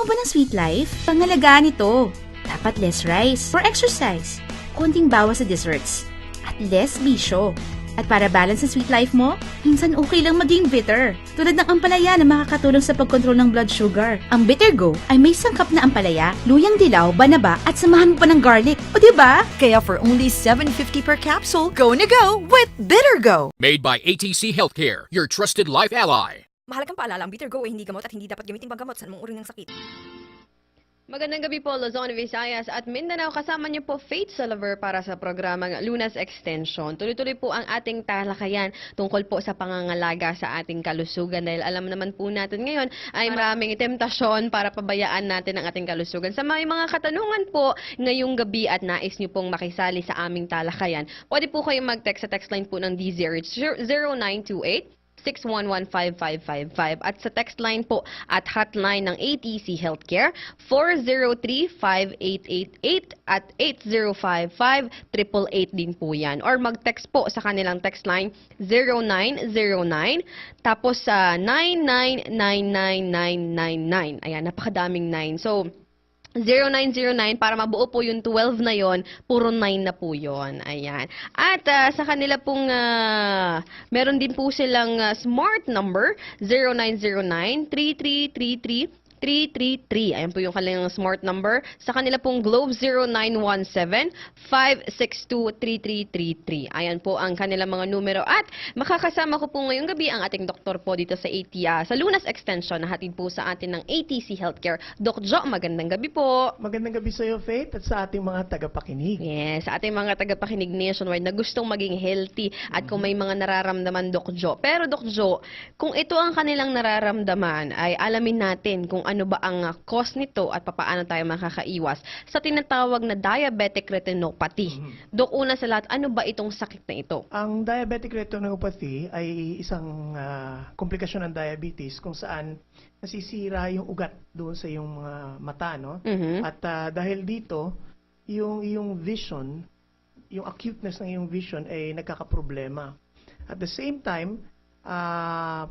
mo ba ng sweet life? Pangalagaan ito. Dapat less rice. For exercise. Konting bawas sa desserts. At less bisyo. At para balance ang sweet life mo, minsan okay lang maging bitter. Tulad ng ampalaya na makakatulong sa pagkontrol ng blood sugar. Ang Bitter Go ay may sangkap na ampalaya, luyang dilaw, banaba at samahan mo pa ng garlic. O diba? Kaya for only 7.50 per capsule, go na go with Bitter Go! Made by ATC Healthcare, your trusted life ally. Mahalagang paalala, ang bitter go ay hindi gamot at hindi dapat gamitin panggamot sa anumang uri ng sakit. Magandang gabi po, Luzon, Visayas at Mindanao. Kasama niyo po Faith Solover para sa programang Lunas Extension. Tuloy-tuloy po ang ating talakayan tungkol po sa pangangalaga sa ating kalusugan dahil alam naman po natin ngayon ay maraming temptasyon para pabayaan natin ang ating kalusugan. Sa may mga katanungan po ngayong gabi at nais niyo pong makisali sa aming talakayan, pwede po kayong mag-text sa text line po ng D0928 0917-611-5555 at sa text line po at hotline ng ATC Healthcare 403-5888 at 8055-888 din po yan. Or mag-text po sa kanilang text line 0909 tapos sa uh, 9999999. Ayan, napakadaming 9. So, 0909 para mabuo po yung 12 na yon, puro 9 na po yon. Ayan. At ah, sa kanila pong ah, meron din po silang ah, smart number 0909 3333 333. Ayan po yung kanilang smart number. Sa kanila pong Globe 0917-562-3333. Ayan po ang kanilang mga numero. At makakasama ko po ngayong gabi ang ating doktor po dito sa ATIA, sa Lunas Extension na hatid po sa atin ng ATC Healthcare. Doc Jo, magandang gabi po. Magandang gabi sa iyo, Faith, at sa ating mga tagapakinig. Yes, sa ating mga tagapakinig nationwide na gustong maging healthy at kung may mga nararamdaman, Doc Jo. Pero Doc Jo, kung ito ang kanilang nararamdaman, ay alamin natin kung ano ba ang uh, cause nito at papaano tayo makakaiwas sa tinatawag na diabetic retinopathy. Dok, una sa lahat, ano ba itong sakit na ito? Ang diabetic retinopathy ay isang ah, komplikasyon ng diabetes kung saan nasisira yung ugat doon sa iyong mga mata, no? Mhm. At ah, dahil dito, yung iyong vision, yung acuteness ng iyong vision ay nagkakaproblema. At the same time, ah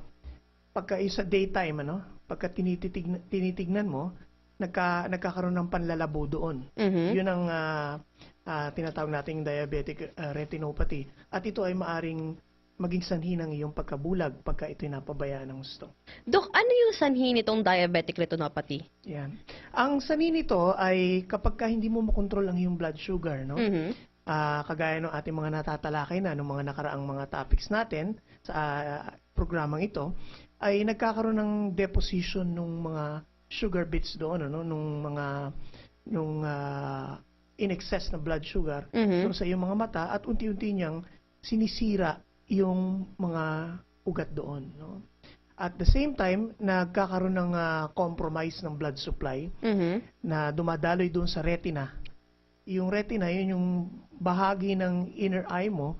pagka sa daytime, ano, pagka tinititignan, tinitignan mo, nagka, nagkakaroon ng panlalabo doon. Mhm. Yun ang ah, ah, tinatawag nating diabetic ah, retinopathy. At ito ay maaring maging sanhi ng iyong pagkabulag pagka ito'y napabayaan ng gusto. Dok, ano yung sanhi nitong diabetic retinopathy? Yan. Ang sanhi nito ay kapag ka hindi mo makontrol ang iyong blood sugar, no? Mhm. Ah, kagaya ng ating mga natatalakay na ng mga nakaraang mga topics natin sa ah, programang ito, ay nagkakaroon ng deposition ng mga sugar bits doon, ano, nung mga nung ah, in excess na blood sugar Mhm. doon sa iyong mga mata at unti-unti niyang sinisira yung mga ugat doon, no? At the same time, nagkakaroon ng ah, compromise ng blood supply Mhm. na dumadaloy doon sa retina. Yung retina, yun yung bahagi ng inner eye mo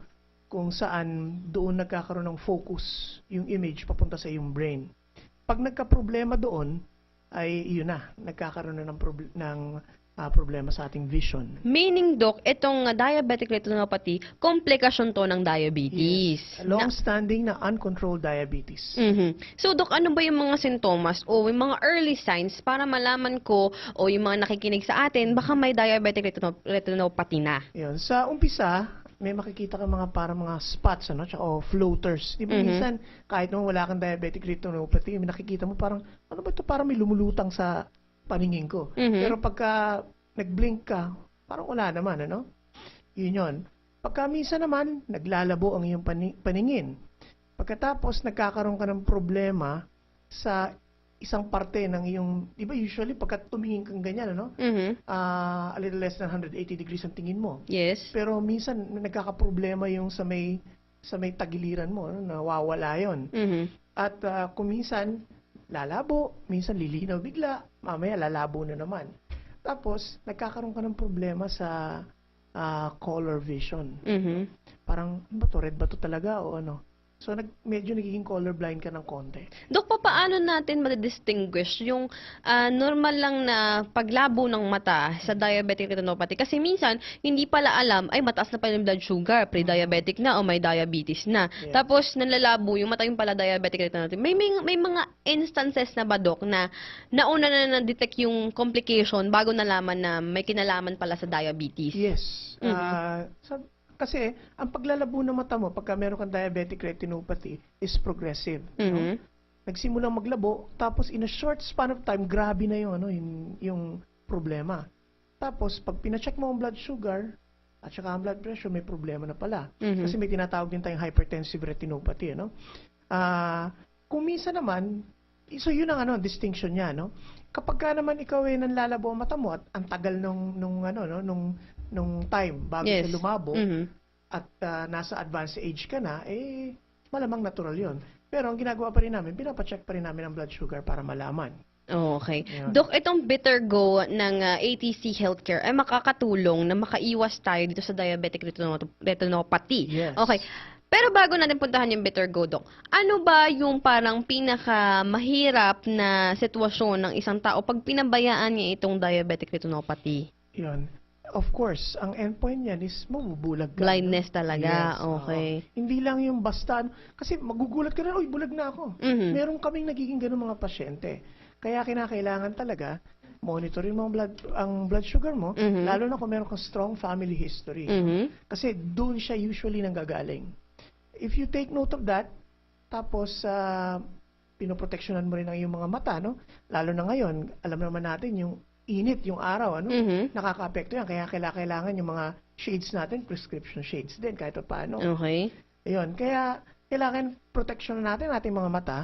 kung saan doon nagkakaroon ng focus yung image papunta sa iyong brain. Pag nagka-problema doon, ay yun na, nagkakaroon na ng, proble- ng ah, problema sa ating vision. Meaning, Dok, itong uh, diabetic retinopathy, komplikasyon to ng diabetes. Long-standing na uncontrolled diabetes. Mhm. So, Dok, ano ba yung mga sintomas o yung mga early signs para malaman ko o yung mga nakikinig sa atin, baka may diabetic retino- retinopathy na? Yun. Sa umpisa, may makikita ka mga parang mga spots ano, tsaka o floaters. Di ba Mhm. minsan kahit naman wala kang diabetic retinopathy, nakikita mo parang ano ba ito parang may lumulutang sa paningin ko. Mhm. Pero pagka nag-blink ka, parang wala naman ano. Yun yun. Pagka minsan naman naglalabo ang iyong pani- paningin. Pagkatapos nagkakaroon ka ng problema sa isang parte ng iyong, di ba usually pagka tumingin kang ganyan, ano? Mhm. ah, a little less than 180 degrees ang tingin mo. Yes. Pero minsan nagkakaproblema yung sa may sa may tagiliran mo, ano, nawawala 'yon. Mhm. At ah, kung minsan lalabo, minsan lilinaw bigla, mamaya lalabo na naman. Tapos nagkakaroon ka ng problema sa ah, color vision. Mhm. Parang ano ba to, red ba to talaga o ano? So nag medyo nagiging colorblind ka ng konti. Dok, paano natin madidistinguish yung ah, normal lang na paglabo ng mata sa diabetic retinopathy? Kasi minsan, hindi pala alam, ay mataas na pala yung blood sugar, pre-diabetic na o may diabetes na. Yeah. Tapos, nalalabo yung mata yung pala diabetic retinopathy. May, may, may mga instances na ba, Dok, na nauna na na-detect yung complication bago nalaman na may kinalaman pala sa diabetes? Yes. Mhm. Ah, sab- kasi, ang paglalabo ng mata mo pagka meron kang diabetic retinopathy is progressive. no? Mhm. Nagsimulang maglabo, tapos in a short span of time, grabe na yung, ano, yung, yung problema. Tapos, pag pina-check mo ang blood sugar, at saka ang blood pressure, may problema na pala. Mhm. Kasi may tinatawag din tayong hypertensive retinopathy, ano? Ah, kung minsan naman, so yun ang ano, distinction niya, no? Kapag ka naman ikaw ay nanlalabo ang mata mo at ang tagal nung nung ano no, nung nung time bago Yes. siya lumabo Mhm. at ah, nasa advanced age ka na, eh malamang natural 'yon. Pero ang ginagawa pa rin namin, pinapacheck pa rin namin ang blood sugar para malaman. Okay. Yan. Dok, itong bitter go ng ah, ATC Healthcare ay makakatulong na makaiwas tayo dito sa diabetic retino- retinopathy. Yes. Okay. Pero bago natin puntahan yung bitter go, Dok, ano ba yung parang pinaka mahirap na sitwasyon ng isang tao pag pinabayaan niya itong diabetic retinopathy? 'Yon. Of course, ang endpoint niyan is mabubulag ka. Blindness talaga. Yes, oo. okay. Hindi lang yung basta, ano- kasi magugulat ka na, uy, bulag na ako. Mhm. Meron kaming nagiging ganun mga pasyente. Kaya kinakailangan talaga monitorin mo ang blood, ang blood sugar mo, Mhm. lalo na kung meron kang strong family history. Mhm. Kasi doon siya usually nanggagaling. If you take note of that, tapos uh, pinoproteksyonan mo rin ang iyong mga mata, no? Lalo na ngayon, alam naman natin yung init, yung araw, ano? Mhm. Nakaka-apekto yan. Kaya kaila- kailangan yung mga shades natin, prescription shades din, kahit pa paano. Okay. Ayun, kaya kailangan proteksyonan natin ating mga mata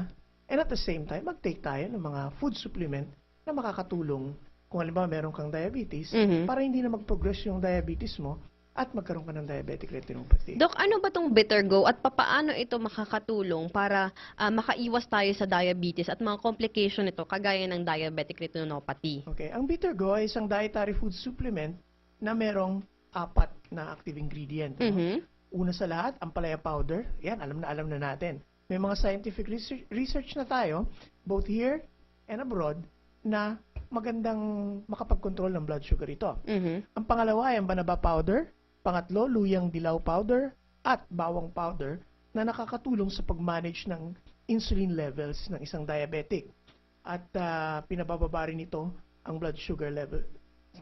and at the same time, mag-take tayo ng mga food supplement na makakatulong kung halimbawa meron kang diabetes Mhm. para hindi na mag-progress yung diabetes mo at magkaroon ka ng diabetic retinopathy. Dok, ano ba tong bitter go at papaano ito makakatulong para ah, makaiwas tayo sa diabetes at mga complication nito kagaya ng diabetic retinopathy? Okay, ang Bitter Go ay isang dietary food supplement na merong apat na active ingredient. no? Mhm. Una sa lahat, ang palaya powder. Yan, alam na alam na natin. May mga scientific research, research na tayo, both here and abroad, na magandang makapag-control ng blood sugar ito. Mhm. Ang pangalawa ay ang banaba powder. Pangatlo, luyang dilaw powder at bawang powder na nakakatulong sa pag-manage ng insulin levels ng isang diabetic. At ah, pinabababa rin ito ang blood sugar level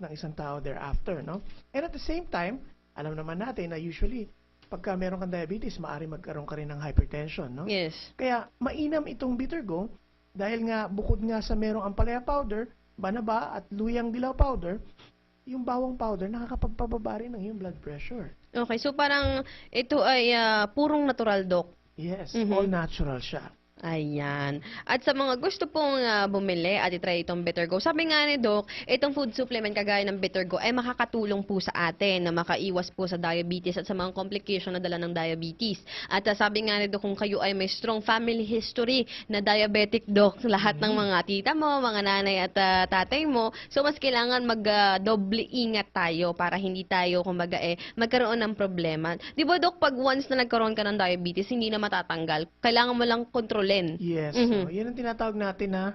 ng isang tao thereafter. No? And at the same time, alam naman natin na usually, pagka meron kang diabetes, maaari magkaroon ka rin ng hypertension. No? Yes. Kaya mainam itong bitter go dahil nga bukod nga sa merong ampalaya powder, banaba at luyang dilaw powder, yung bawang powder nakakapagpababa rin ng iyong blood pressure. Okay, so parang ito ay ah, purong natural, Dok. Yes, Mhm. all natural siya. Ayan. At sa mga gusto pong ah, bumili at itry itong Bitter Go, sabi nga ni Doc, itong food supplement kagaya ng Bitter Go ay makakatulong po sa atin na makaiwas po sa diabetes at sa mga complication na dala ng diabetes. At ah, sabi nga ni Doc, kung kayo ay may strong family history na diabetic, Doc, lahat ng mga tita mo, mga nanay at ah, tatay mo, so mas kailangan mag-doble ingat tayo para hindi tayo, kumbaga eh, magkaroon ng problema. Di ba, Doc, pag once na nagkaroon ka ng diabetes, hindi na matatanggal. Kailangan mo lang kontrolin. Yes, Mhm. so, yan ang tinatawag natin na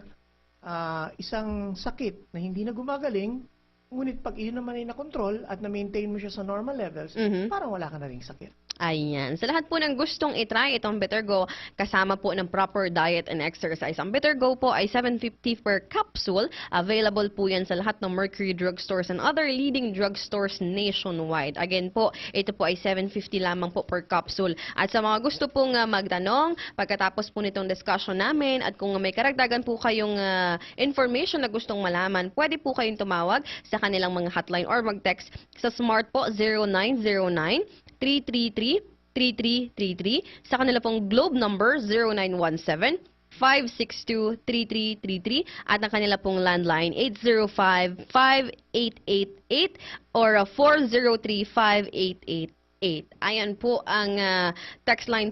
ah, isang sakit na hindi na gumagaling, ngunit pag iyon naman ay na-control at na-maintain mo siya sa normal levels, Mhm. parang wala ka na ring sakit. Ayan. Sa lahat po ng gustong itry itong Bitter Go, kasama po ng proper diet and exercise. Ang Bitter Go po ay 750 per capsule. Available po yan sa lahat ng Mercury drugstores and other leading drugstores nationwide. Again po, ito po ay 750 lamang po per capsule. At sa mga gusto pong ah, magtanong, pagkatapos po nitong discussion namin, at kung may karagdagan po kayong ah, information na gustong malaman, pwede po kayong tumawag sa kanilang mga hotline or mag-text sa smart po 0909 333-3333 sa kanila pong globe number 0917 562-3333 at ang kanila pong landline 805-5888 or uh, 403-5888. Ayan po ang uh, text line